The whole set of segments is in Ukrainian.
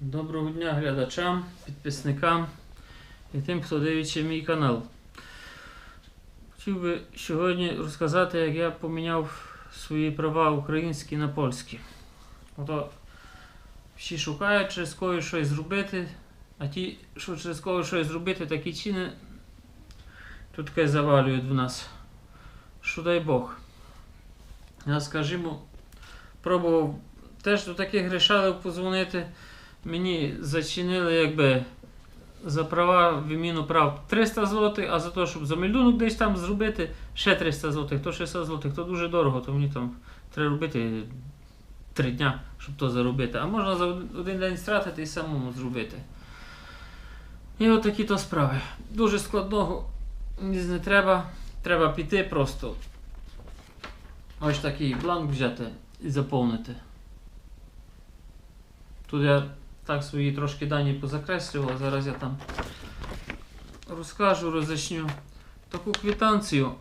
Доброго дня глядачам, підписникам і тим, хто дивиться мій канал. Хотів би сьогодні розказати, як я поміняв свої права українські на польські. Ото всі шукають через кого щось зробити, а ті, що через кого щось зробити, такі ціни тут завалюють в нас. Що дай Бог. Я, скажімо, пробував теж до таких рішалів позвонити. Мені зачинили якби за права в іміну прав 300 злотих, а за те, щоб за мельдунок десь там зробити ще 300 злотих, то 600 злотих, то дуже дорого, то мені там треба робити 3 дня, щоб то заробити. А можна за один день стратити і самому зробити. І от такі то справи. Дуже складного не треба. Треба піти просто. Ось такий бланк взяти і заповнити. Тут я так свої трошки дані позакреслював, зараз я там розкажу, роз'ясню. Таку квитанцію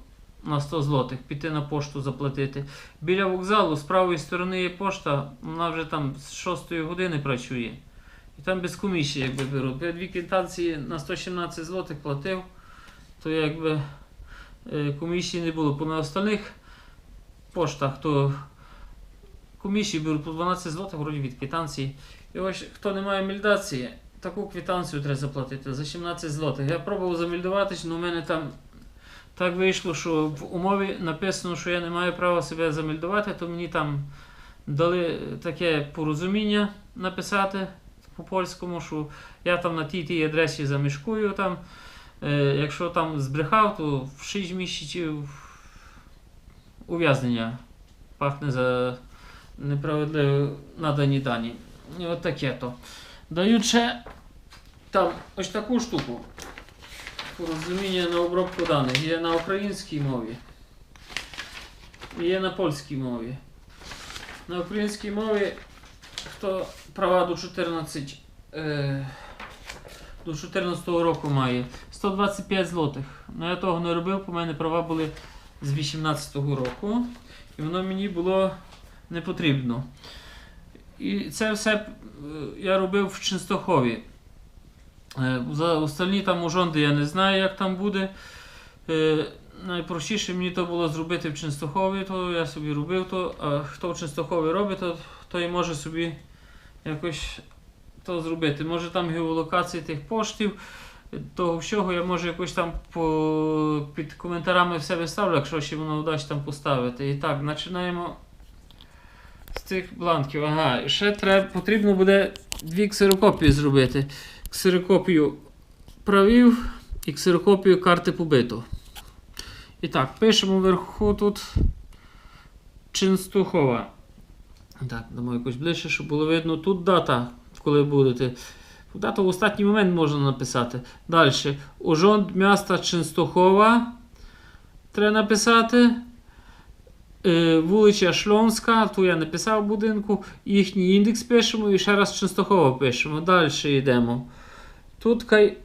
на 100 злотих піти на пошту заплатити. Біля вокзалу з правої сторони є пошта, вона вже там з 6 години працює. І там без комісії якби беруть. Я дві квитанції на 117 злотих платив, то якби е, комісії не було. По на остальних поштах то комісії беруть по 12 злотих вроді від квитанції. І ось хто не має мільдації, таку квитанцію треба заплатити за 17 злотих. Я пробував замільдуватись, але в мене там так вийшло, що в умові написано, що я не маю права себе замільдувати, то мені там дали таке порозуміння написати по-польському, що я там на тій тій адресі замішкую там. Е, якщо там збрехав, то в 6 місяців ув'язнення пахне за неправедливо надані дані. От таке то. Ще там ось таку штуку. Порозуміння на обробку даних. Є на українській мові. І є на польській мові. На українській мові хто права до 14 е, до 14 року має 125 злотих. Ну я того не робив, по мене права були з 18 року. І воно мені було не потрібно. І це все е, я робив в Ченстохові. Е, За остальні там ужонди я не знаю, як там буде. Е, Найпростіше мені то було зробити в Ченстохові, то я собі робив то, а хто в Ченстохові робить, то той може собі якось то зробити. Може там геолокації тих поштів, того всього я може якось там по, під коментарями все виставлю, якщо ще воно вдасть там поставити. І так, починаємо з цих бланків. Ага, і ще треба, потрібно буде дві ксерокопії зробити. Ксерокопію правів і ксерокопію карти побиту. І так, пишемо вверху тут Чинстухова. Так, дамо якось ближче, щоб було видно. Тут дата, коли будете. Дату в останній момент можна написати. Далі. Ужонд міста Чинстухова. Треба написати. Е, Вулиця Шльонська, ту я написав будинку, їхній індекс пишемо і ще раз Częstochowa пишемо. Далі йдемо. Тут кай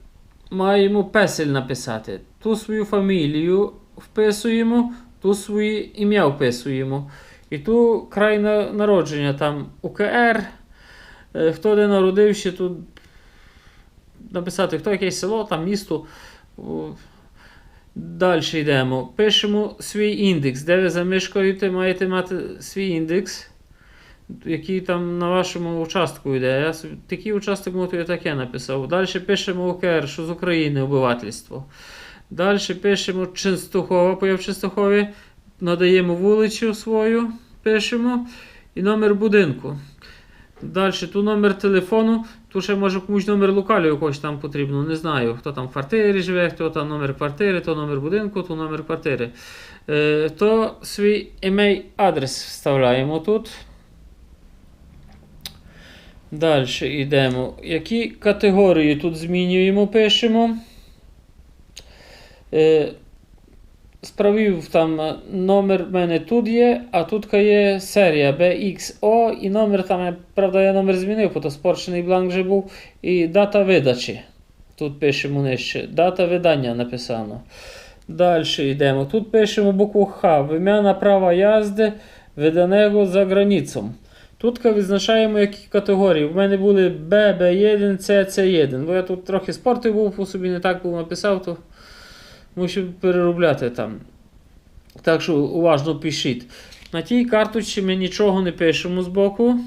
маємо песель написати. Ту свою фамілію вписуємо, ту своє ім'я вписуємо. І ту край народження, там УКР, е, хто де народився, тут написати, хто якесь село, там місто. Далі йдемо. Пишемо свій індекс. Де ви замешкаєте, маєте мати свій індекс, який там на вашому участку йде. Я такий участок моту я таке написав. Далі пишемо ОКР, що з України обивательство. Далі пишемо Ченстухова, бо я в Ченстухові. Надаємо вулицю свою, пишемо і номер будинку. Далі тут номер телефону, тут ще може комусь номер локалю якогось там потрібно. Не знаю, хто там в квартирі живе, хто там номер квартири, то номер будинку, то номер квартири. Е, то свій емей адрес вставляємо тут. Далі йдемо. Які категорії тут змінюємо, пишемо. Е, Справив там е, номер в мене тут є, а тут є серія BXO і номер там, правда, я номер змінив, бо то спорчений бланк вже був. І дата видачі. Тут пишемо нижче. Дата видання написано. Далі йдемо. Тут пишемо букву Х. Вим'яна права язди виданого за границом. Тут відзначаємо які категорії. У мене були Б, Б1, С, С1. Бо я тут трохи спортив був по собі, не так був написав, то мусив переробляти там. Так що уважно пишіть. На тій карточці ми нічого не пишемо збоку.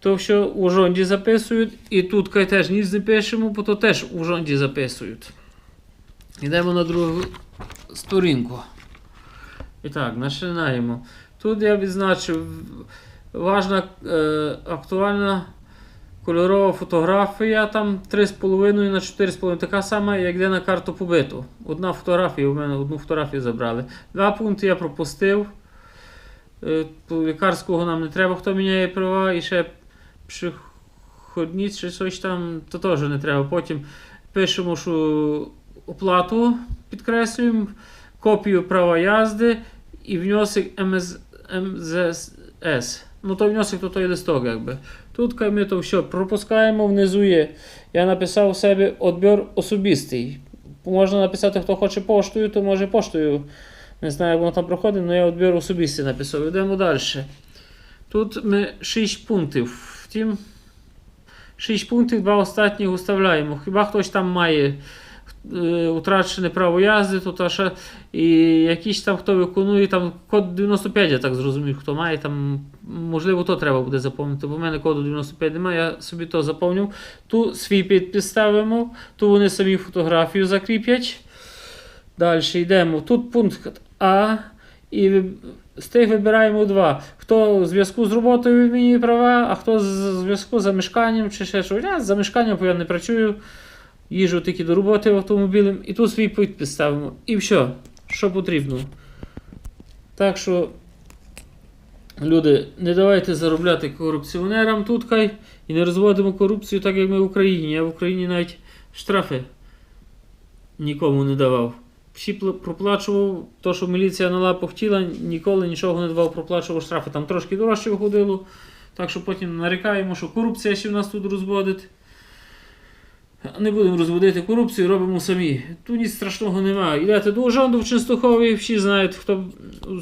То, що у жонді записують, і тут кай теж ніч не пишемо, бо то теж у жонді записують. Йдемо на другу сторінку. І так, починаємо. Тут я відзначив важна е, актуальна кольорова фотографія, там 3,5 на 4,5. Така сама, як де на карту побиту. Одна фотографія, у мене одну фотографію забрали. Два пункти я пропустив. Е, лікарського нам не треба, хто міняє права, і ще приходність чи щось там, то теж не треба. Потім пишемо, що оплату підкреслюємо, копію права язди і внесок МЗС. Ну, той внесок, то той листок, якби. Тут ми то все пропускаємо, внизу є. Я написав у себе відбір особистий. Можна написати, хто хоче поштою, то може поштою. Не знаю, як воно там проходить, але я відбір особистий написав. Йдемо далі. Тут ми 6 пунктів. Втім, 6 пунктів, два останніх уставляємо. Хіба хтось там має утрачене право язди, то та ще і якісь там хто виконує там код 95, я так зрозумів, хто має там, можливо, то треба буде заповнити. Бо в мене коду 95 немає, я собі то заповнив. Ту свій підпис ставимо, ту вони самі фотографію закріплять. Далі йдемо. Тут пункт А. І з тих вибираємо два. Хто у зв'язку з роботою відмінює права, а хто з зв'язку за мешканням чи ще щось. Я за мешканням, бо я не працюю. Їжджу тільки до роботи автомобілем. І тут свій підпис ставимо. І все, що потрібно. Так що, люди, не давайте заробляти корупціонерам тут хай і не розводимо корупцію, так як ми в Україні. Я в Україні навіть штрафи нікому не давав. Всі проплачував, то, що міліція на лапу хотіла, ніколи нічого не давав, проплачував штрафи. Там трошки дорожче виходило. Так що потім нарікаємо, що корупція ще в нас тут розводить. Не будемо розводити корупцію, робимо самі. Тут ніч страшного немає. Йдете до Ужонду в Ченстухові, всі знають, хто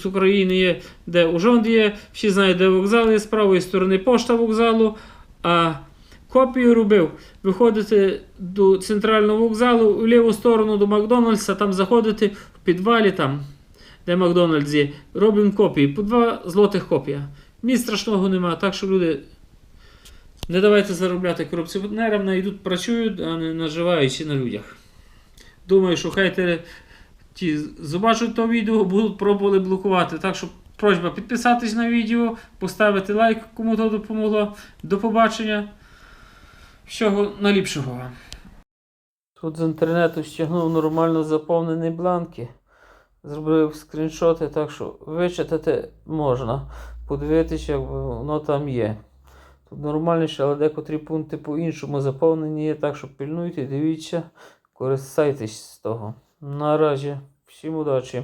з України є, де Ужонд є, всі знають, де вокзал є, з правої сторони пошта вокзалу. А копію робив. Виходите до центрального вокзалу, в ліву сторону до Макдональдса, там заходите в підвалі, там, де Макдональдс є, робимо копії. По два злотих копія. Ні страшного немає, так що люди. Не давайте заробляти корупціонерам, найдуть працюють, а не наживаючи на людях. Думаю, що хейтери ті побачать то відео, будуть пробували блокувати. Так що просьба підписатись на відео, поставити лайк, кому то допомогло. До побачення. Всього найліпшого вам. Тут з інтернету стягнув нормально заповнені бланки. Зробив скріншоти, так що вичитати можна. Подивитися, як воно там є. Тут нормальніше, але декотрі пункти по-іншому заповнені є, так що пильнуйте, дивіться, користайтесь з того. Наразі, всім удачі!